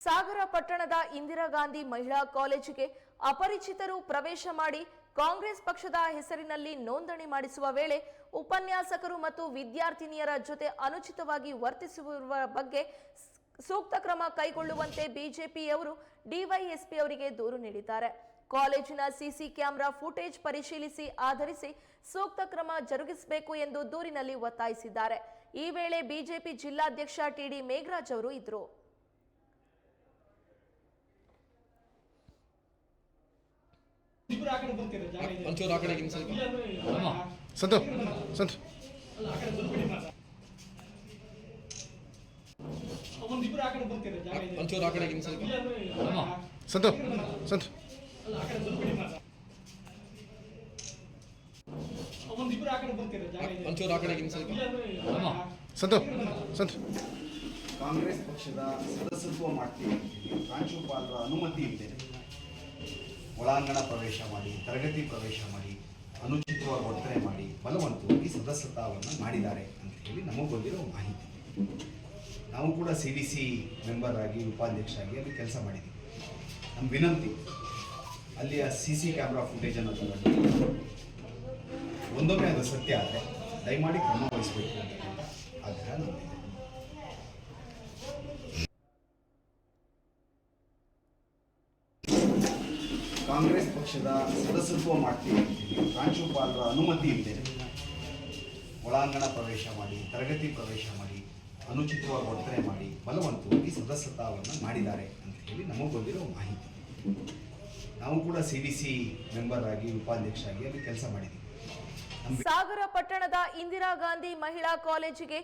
ಸಾಗರ ಪಟ್ಟಣದ ಇಂದಿರಾ ಗಾಂಧಿ ಮಹಿಳಾ ಕಾಲೇಜಿಗೆ ಅಪರಿಚಿತರು ಪ್ರವೇಶ ಮಾಡಿ ಕಾಂಗ್ರೆಸ್ ಪಕ್ಷದ ಹೆಸರಿನಲ್ಲಿ ನೋಂದಣಿ ಮಾಡಿಸುವ ವೇಳೆ ಉಪನ್ಯಾಸಕರು ಮತ್ತು ವಿದ್ಯಾರ್ಥಿನಿಯರ ಜೊತೆ ಅನುಚಿತವಾಗಿ ವರ್ತಿಸುವ ಬಗ್ಗೆ ಸೂಕ್ತ ಕ್ರಮ ಕೈಗೊಳ್ಳುವಂತೆ ಬಿಜೆಪಿಯವರು ಡಿವೈಎಸ್ಪಿ ಅವರಿಗೆ ದೂರು ನೀಡಿದ್ದಾರೆ. ಕಾಲೇಜಿನ ಸಿಸಿ ಕ್ಯಾಮೆರಾ ಫುಟೇಜ್ ಪರಿಶೀಲಿಸಿ ಆಧರಿಸಿ ಸೂಕ್ತ ಕ್ರಮ ಜರುಗಿಸಬೇಕು ಎಂದು ದೂರಿನಲ್ಲಿ ಒತ್ತಾಯಿಸಿದ್ದಾರೆ. ಈ ವೇಳೆ ಬಿಜೆಪಿ ಜಿಲ್ಲಾಧ್ಯಕ್ಷ ಟಿಡಿ ಮೇಘರಾಜ್ ಅವರು ಇದ್ರು ಆ ಕಡೆ ಇದೆ. ಸ್ವಲ್ಪ. ಸಂತು ಸಂತು. ಆ ಕಡೆ ಇದೆ. ಸ್ವಲ್ಪ. ಸಂತು ಸಂತು. ಆ ಕಡೆ ಇದೆ. ಸ್ವಲ್ಪ. ಸಂತು ಸಂತು. ಕಾಂಗ್ರೆಸ್ ಪಕ್ಷದ ಸದಸ್ಯತ್ವ ಮಾಡ್ತೀವಿ ಪ್ರಾಂಶುಪಾಲರ ಅನುಮತಿ ಇಲ್ಲದೆ ಒಳಾಂಗಣ ಪ್ರವೇಶ ಮಾಡಿ, ತರಗತಿ ಪ್ರವೇಶ ಮಾಡಿ, ಅನುಚಿತವಾಗಿ ವರ್ತನೆ ಮಾಡಿ, ಬಲವಂತವಾಗಿ ಸದಸ್ಯತಾವನ್ನು ಮಾಡಿದ್ದಾರೆ ಅಂತ ಹೇಳಿ ನಮಗೆ ಬಂದಿರೋ ಮಾಹಿತಿ. ನಾವು ಕೂಡ ಸಿ ಡಿ ಸಿ ಮೆಂಬರ್ ಆಗಿ ಉಪಾಧ್ಯಕ್ಷ ಆಗಿ ಅಲ್ಲಿ ಕೆಲಸ ಮಾಡಿದ್ದೀವಿ ನಮ್ಮ ವಿನಂತಿ, ಅಲ್ಲಿಯ ಸಿ ಸಿ ಕ್ಯಾಮ್ರಾ ಫುಟೇಜನ್ನು ತಗೊಂಡು ಒಂದೊಮ್ಮೆ ಅದು ಸತ್ಯ ಆದರೆ ದಯಮಾಡಿ ಕ್ರಮ ವಹಿಸಬೇಕು ಅಂತ ಆಗ್ರಹ ನಮ್ಮದಿದೆ ಕಾಂಗ್ರೆಸ್ ಪಕ್ಷದ ಸದಸ್ಯತ್ವ ಮಾಡ್ತೀವಿ ಪ್ರಾಂಶುಪಾಲರ ಅನುಮತಿ ಇಲ್ಲದೆ ಒಳಾಂಗಣ ಪ್ರವೇಶ ಮಾಡಿ, ತರಗತಿ ಪ್ರವೇಶ ಮಾಡಿ, ಅನುಚಿತವಾಗಿ ವರ್ತನೆ ಮಾಡಿ, ಬಲವಂತವಾಗಿ ಸದಸ್ಯತ್ವವನ್ನು ಮಾಡಿದ್ದಾರೆ ಅಂತ ಹೇಳಿ ನಮಗೆ ಬಂದಿರೋ ಮಾಹಿತಿ. ನಾವು ಕೂಡ ಸಿ ಡಿ ಸಿ ಮೆಂಬರ್ ಆಗಿ ಉಪಾಧ್ಯಕ್ಷ ಆಗಿ ಅಲ್ಲಿ ಕೆಲಸ ಮಾಡಿದ್ದೀವಿ. ಸಾಗರ ಪಟ್ಟಣದ ಇಂದಿರಾ ಗಾಂಧಿ ಮಹಿಳಾ ಕಾಲೇಜಿಗೆ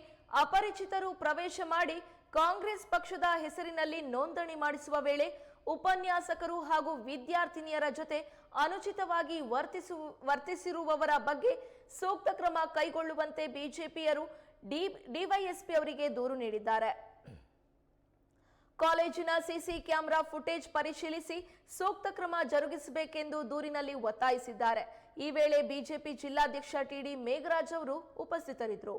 ಅಪರಿಚಿತರು ಪ್ರವೇಶ ಮಾಡಿ ಕಾಂಗ್ರೆಸ್ ಪಕ್ಷದ ಹೆಸರಿನಲ್ಲಿ ನೋಂದಣಿ ಮಾಡಿಸುವ ವೇಳೆ ಉಪನ್ಯಾಸಕರು ಹಾಗೂ ವಿದ್ಯಾರ್ಥಿನಿಯರ ಜೊತೆ ಅನುಚಿತವಾಗಿ ವರ್ತಿಸು, ವರ್ತಿಸಿರುವವರ ಬಗ್ಗೆ ಸೂಕ್ತ ಕ್ರಮ ಕೈಗೊಳ್ಳುವಂತೆ ಬಿಜೆಪಿಯರು ಡಿ, ಡಿವೈಎಸ್ಪಿ ಅವರಿಗೆ ದೂರು ನೀಡಿದ್ದಾರೆ. ಕಾಲೇಜಿನ ಸಿಸಿ ಕ್ಯಾಮೆರಾ ಫುಟೇಜ್ ಪರಿಶೀಲಿಸಿ ಸೂಕ್ತ ಕ್ರಮ ಜರುಗಿಸಬೇಕೆಂದು ದೂರಿನಲ್ಲಿ ಒತ್ತಾಯಿಸಿದ್ದಾರೆ. ಈ ವೇಳೆ ಬಿಜೆಪಿ ಜಿಲ್ಲಾಧ್ಯಕ್ಷ ಟಿಡಿ ಮೇಘರಾಜ್ ಅವರು ಉಪಸ್ಥಿತರಿದ್ದರು.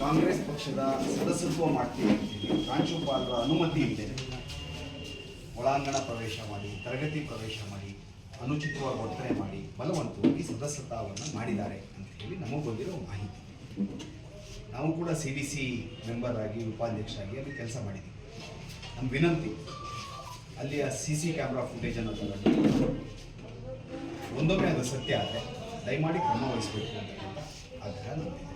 ಕಾಂಗ್ರೆಸ್ ಪಕ್ಷದ ಸದಸ್ಯತ್ವ ಮಾಡ್ತೀವಿ ಅಂತೀವಿ. ಪ್ರಾಂಶುಪಾಲರ ಅನುಮತಿ ಇದೆ ಒಳಾಂಗಣ ಪ್ರವೇಶ ಮಾಡಿ, ತರಗತಿ ಪ್ರವೇಶ ಮಾಡಿ, ಅನುಚಿತವಾಗಿ ವರ್ತನೆ ಮಾಡಿ ಬಲವಂತವಾಗಿ ಸದಸ್ಯತ್ವವನ್ನು ಮಾಡಿದ್ದಾರೆ ಅಂತ ಹೇಳಿ ನಮಗೆ ಬಂದಿರೋ ಮಾಹಿತಿ. ನಾವು ಕೂಡ ಸಿ ಡಿ ಸಿ ಮೆಂಬರ್ ಆಗಿ ಉಪಾಧ್ಯಕ್ಷ ಆಗಿ ಅಲ್ಲಿ ಕೆಲಸ ಮಾಡಿದ್ದೀವಿ. ನಮ್ಮ ವಿನಂತಿ, ಅಲ್ಲಿಯ ಸಿ ಸಿ ಕ್ಯಾಮ್ರಾ ಫುಟೇಜನ್ನು ತಗೊಂಡು ಒಂದೊಮ್ಮೆ ಅದು ಸತ್ಯ ಆದರೆ ದಯಮಾಡಿ ಕ್ರಮ ವಹಿಸಬೇಕು ಅಂತ ಆಗ್ರಹ ನಮ್ಮದಿದೆ